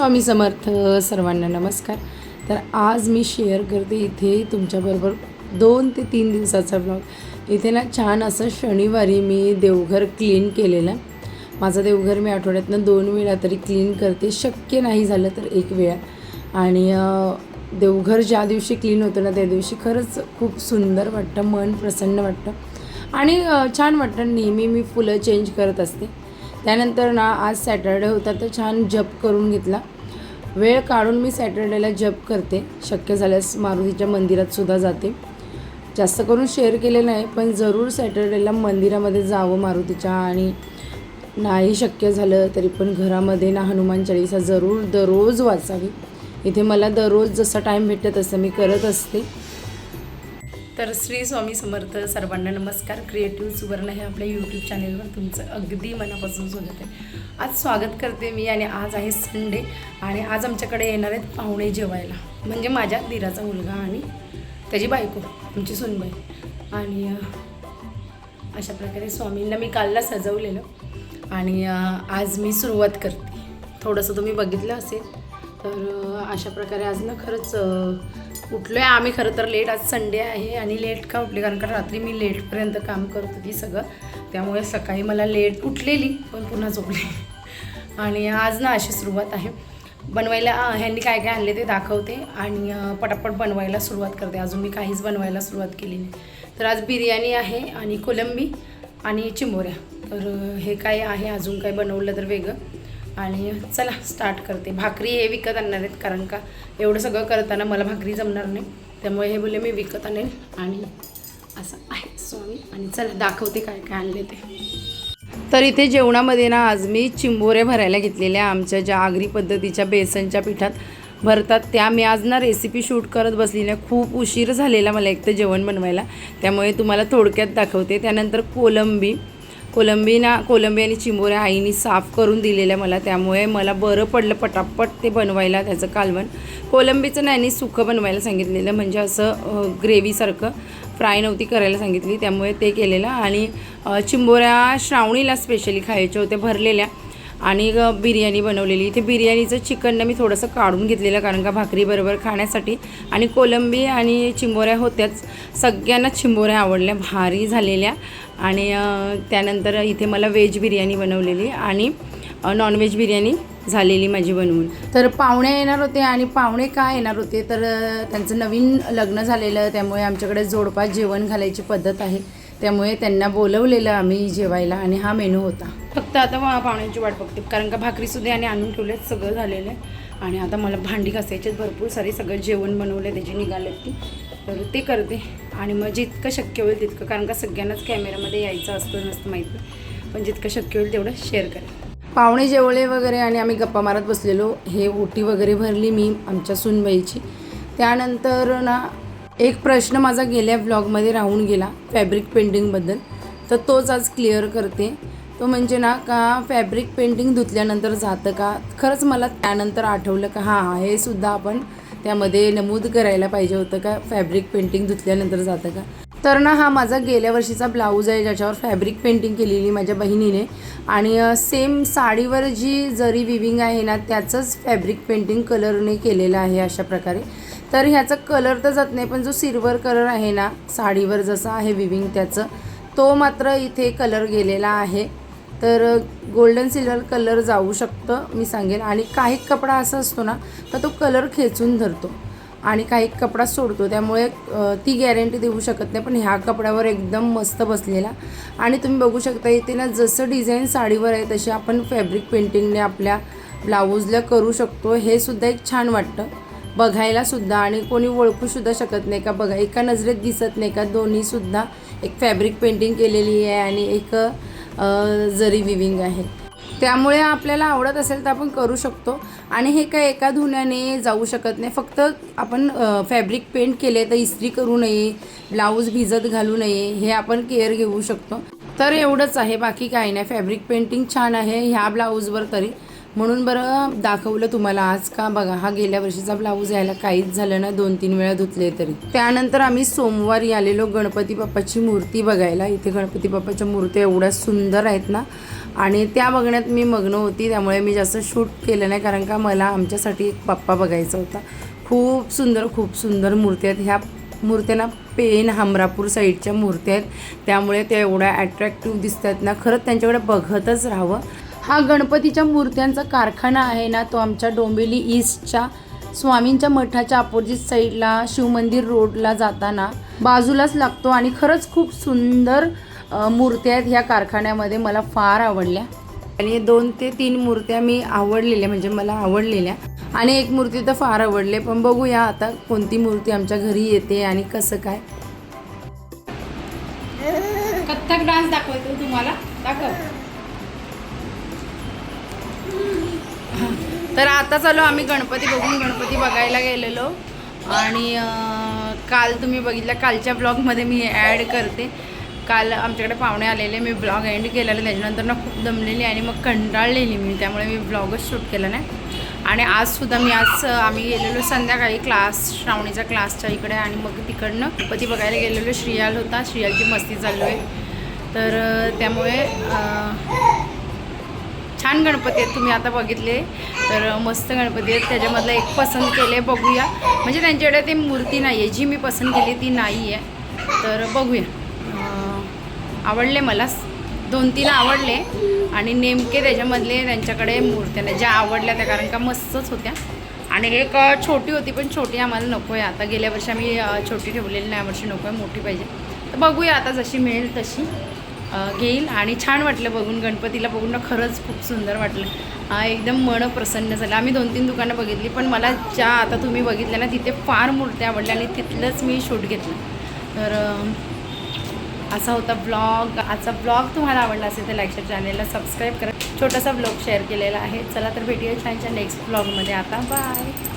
स्वामी समर्थ सर्वांना नमस्कार. तर आज मी शेअर करते इथे तुमच्याबरोबर दोन ते तीन दिवसाचा ब्लॉग इथे ना छान असं शनिवारी मी देवघर क्लीन केलेलं. माझं देवघर मी आठवड्यातनं दोन वेळा तरी क्लीन करते. शक्य नाही झालं तर एक वेळा. आणि देवघर ज्या दिवशी क्लीन होतं ना त्या दिवशी खरंच खूप सुंदर वाटतं मन प्रसन्न वाटतं. आणि छान वाटतं. नेहमी मी फुलं चेंज करत असते. त्यानंतर ना आज सॅटर्डे होता तर छान जप करून घेतला. वेळ काढून मी सॅटर्डेला जप करते. शक्य झाल्यास मारुतीच्या मंदिरात सुद्धा जाते. जास्त करून शेअर केले नाही पण जरूर सॅटर्डेला मंदिरामध्ये जावं मारुतीच्या. आणि नाही शक्य झालं तरी पण घरामध्ये ना हनुमान चाळीसा जरूर दररोज वाचावी. इथे मला दररोज जसा टाईम भेटत तसं मी करत असते. तर श्री स्वामी समर्थ सर्वांना नमस्कार. क्रिएटिव्ह सुवर्ण हे आपल्या यूट्यूब चॅनेलवर तुमचं अगदी मनापासून स्वागत आहे. आज स्वागत करते मी आणि आज आहे संडे आणि आज आमच्याकडे येणार आहेत पाहुणे जेवायला. म्हणजे माझ्या दिराचा मुलगा आणि त्याची बायको आमची सुनबाई. आणि अशा प्रकारे स्वामींना मी कालला सजवलेलं. आणि आज मी सुरुवात करते. थोडंसं तुम्ही बघितलं असेल तर अशा प्रकारे आज ना खरंच उठलो आहे आम्ही खरं तर लेट आज संडे आहे आणि लेट का उठले? कारण का रात्री मी लेटपर्यंत काम करत होती सगळं. त्यामुळे सकाळी मला लेट उठलेली पण पुन्हा झोपली. आणि आज ना अशी सुरुवात आहे. बनवायला ह्यांनी काय काय आणले ते दाखवते. आणि पटापट बनवायला सुरुवात करते. अजून मी काहीच बनवायला सुरुवात केली नाही. तर आज बिर्याणी आहे आणि कोलंबी आणि चिंबोऱ्या तर हे काय आहे? अजून काय बनवलं तर वेगळं. आणि चला स्टार्ट करते. भाकरी हे विकत आणणार आहेत कारण का एवढं सगळं करताना मला भाकरी जमणार नाही. त्यामुळे हे बोलले मी विकत आणेन आणि असं आहे स्वामी. आणि चला दाखवते काय काय आणले ते. तर इथे जेवणामध्ये ना आज मी चिंबोरे भरायला घेतलेल्या आमच्या ज्या आगरी पद्धतीच्या बेसनच्या पिठात भरतात त्या मी आज ना रेसिपी शूट करत बसली खूप उशीर झालेला मला एक तर जेवण बनवायला. त्यामुळे तुम्हाला थोडक्यात दाखवते. त्यानंतर कोलंबी कोलंबी ना कोलंबी आणि चिंबोऱ्या आईनी साफ करून दिलेल्या मला. त्यामुळे मला बरं पडलं पटापट ते बनवायला त्याचं कालवण. कोलंबीचं नाही सुकं बनवायला सांगितलेलं. म्हणजे असं ग्रेव्हीसारखं फ्राय नव्हती करायला सांगितली. त्यामुळे ते केलेलं. आणि चिंबोऱ्या श्रावणीला स्पेशली खायच्या होत्या भरलेल्या. आणि बिर्याणी बनवलेली. इथे बिर्याणीचं चिकन मी थोडंसं काढून घेतलेलं कारण का भाकरीबरोबर खाण्यासाठी. आणि कोलंबी आणि चिंबोऱ्या होत्याच. सगळ्यांना चिंबोऱ्या आवडल्या भारी झालेल्या. आणि त्यानंतर इथे मला व्हेज बिर्याणी बनवलेली आणि नॉनव्हेज बिर्याणी झालेली माझी बनवून. तर पाहुणे येणार होते आणि पाहुणे का येणार होते? तर त्यांचं नवीन लग्न झालेलं त्यामुळे आमच्याकडे जोडपास जेवण घालायची पद्धत आहे. त्यामुळे त्यांना बोलवलेलं आम्ही जेवायला आणि हा मेनू होता. फक्त आता पाहुण्यांची वाट बघते. कारण का भाकरीसुद्धा आणि आणून ठेवलेत सगळं झालेलं आहे. आणि आता मला भांडी घासायची भरपूर सारी सगळं जेवण बनवलं त्याची निघालेत ती. तर ते करते. आणि मग जितकं शक्य होईल तितकं कारण का सगळ्यांनाच कॅमेरामध्ये यायचं असतं नसतं माहीत. नाही पण जितकं शक्य होईल तेवढं शेअर करेल पाहुणे जेवळे वगैरे आणि आम्ही गप्पा मारत बसलेलो. हे ओटी वगैरे भरली मी आमच्या सुनबाईची. त्यानंतर ना एक प्रश्न माझा गेल्या व्लॉगमध्ये राहून गेला फॅब्रिक पेंटिंगबद्दल तर तोच आज क्लिअर करते. तो म्हणजे ना का फॅब्रिक पेंटिंग धुतल्यानंतर जातं का? खरंच मला त्यानंतर आठवलं का हां हे सुद्धा आपण त्यामध्ये नमूद करायला पाहिजे होतं का? फॅब्रिक पेंटिंग धुतल्यानंतर जातं का? तर ना हा माझा गेल्या वर्षीचा ब्लाऊज आहे ज्याच्यावर फॅब्रिक पेंटिंग केलेली माझ्या बहिणीने. आणि सेम साडीवर जी जरी विविंग आहे ना त्याचंच फॅब्रिक पेंटिंग कलरने केलेलं आहे अशा प्रकारे. तर ह्याचा कलर तर जात नाही पण जो सिल्वर कलर आहे ना साडीवर जसा आहे विविंग त्याचं तो मात्र इथे कलर गेलेला आहे. तर गोल्डन सिल्वर कलर जाऊ शकतं मी सांगेन. आणि काही कपडा असा असतो ना तर तो कलर खेचून धरतो. आणि काही कपडा सोडतो त्यामुळे ती गॅरंटी देऊ शकत नाही. पण ह्या कपड्यावर एकदम मस्त बसलेला. आणि तुम्ही बघू शकता इथे ना जसं डिझाईन साडीवर आहे तशी आपण फॅब्रिक पेंटिंगने आपल्या ब्लाऊजला करू शकतो. हे सुद्धा एक छान वाटतं. बघायला सुद्धा आणि कोणी ओळखू सुद्धा शकत नाही का? बघा एका नजरेत दिसत नाही का? दोन्ही सुद्धा एक फॅब्रिक पेंटिंग केलेली आहे आणि एक जरी विविंग आहे. त्यामुळे आपल्याला आवडत असेल तर आपण करू शकतो आणि हे काय एका धुण्याने जाऊ शकत नाही. फक्त आपण फॅब्रिक पेंट केले तर इस्त्री करू नये ब्लाऊज भिजत घालू नये हे आपण केअर घेऊ शकतो. तर एवढंच आहे. बाकी काही नाही. फॅब्रिक पेंटिंग छान आहे. ह्या ब्लाऊजवर तरी. म्हणून बरं दाखवलं तुम्हाला आज का? बघा हा गेल्या वर्षीचा ब्लाऊज यायला काहीच झालं ना दोन तीन वेळा धुतले तरी. त्यानंतर आम्ही सोमवारी आलेलो गणपती बाप्पाची मूर्ती बघायला. इथे गणपती बाप्पाच्या मूर्त्या एवढ्या सुंदर आहेत ना? आणि त्या बघण्यात मी मग्न होती त्यामुळे मी जास्त शूट केलं नाही कारण का मला आमच्यासाठी एक बाप्पा बघायचा होता. खूप सुंदर खूप सुंदर मूर्ती आहेत. ह्या मूर्त्यांना पेन हमरापूर साईडच्या मूर्त्या आहेत. त्यामुळे त्या एवढ्या ॲट्रॅक्टिव्ह दिसतात ना? खरंच त्यांच्याकडे बघतच राहावं. हा गणपतीच्या मूर्त्यांचा कारखाना आहे ना तो आमच्या डोंबिवली ईस्टच्या स्वामींच्या मठाच्या अपोजिट साईडला शिवमंदिर रोडला जाताना बाजूलाच लागतो आणि खरंच खूप सुंदर मूर्त्या आहेत ह्या कारखान्यामध्ये मला फार आवडल्या. आणि दोन ते तीन मूर्त्या मी आवडलेल्या म्हणजे मला आवडलेल्या. आणि एक मूर्ती तर फार आवडले पण बघूया आता कोणती मूर्ती आमच्या घरी येते आणि कसं काय. कथ्थक डान्स दाखवतो तुम्हाला. दाखव. तर आता चालू आम्ही गणपती बघून गणपती बघायला गेलेलो. आणि काल तुम्ही बघितलं कालच्या ब्लॉगमध्ये मी ॲड करते. काल आमच्याकडे पाहुणे आलेले मी ब्लॉग एंड केलेला त्याच्यानंतर ना खूप दमलेली आणि मग कंटाळलेली मी त्यामुळे मी ब्लॉगच शूट केला नाही. आणि आजसुद्धा मी आज आम्ही गेलेलो संध्याकाळी क्लास श्रावणीचा क्लासच्या इकडे आणि मग तिकडनं गणपती बघायला गेलेलो. श्रियाल होता श्रियालची मस्ती चालू आहे. तर त्यामुळे छान गणपती आहेत तुम्ही आता बघितले. तर मस्त गणपती आहेत. त्याच्यामधलं एक पसंत केले बघूया. म्हणजे त्यांच्याकडे ती मूर्ती नाही आहे जी मी पसंत केली ती नाही आहे तर बघूया. आवडले मला. दोन तीन आवडले. आणि नेमके त्याच्यामधले त्यांच्याकडे मूर्त्या नाही. ज्या आवडल्या त्या कारण का मस्तच होत्या. आणि एक छोटी होती पण छोटी आम्हाला नको आहे आता गेल्या वर्षी आम्ही छोटी ठेवलेली नाही. वर्षी नको आहे मोठी पाहिजे. तर बघूया आता जशी मिळेल तशी. घेईल आणि छान वाटलं बघून गणपतीला बघून ना खरंच खूप सुंदर वाटलं. एकदम मन प्रसन्न झालं. आम्ही दोन तीन दुकानं बघितली पण मला ज्या आता तुम्ही बघितल्या ना तिथे फार मूर्त्या आवडल्या आणि तिथलंच मी शूट घेतलं. तर असा होता ब्लॉग. आजचा ब्लॉग तुम्हाला आवडला असेल तर लाईकच्या चॅनेलला सबस्क्राईब करा. छोटासा ब्लॉग शेअर केलेला आहे. चला तर भेटूया छानच्या नेक्स्ट ब्लॉगमध्ये आता बाय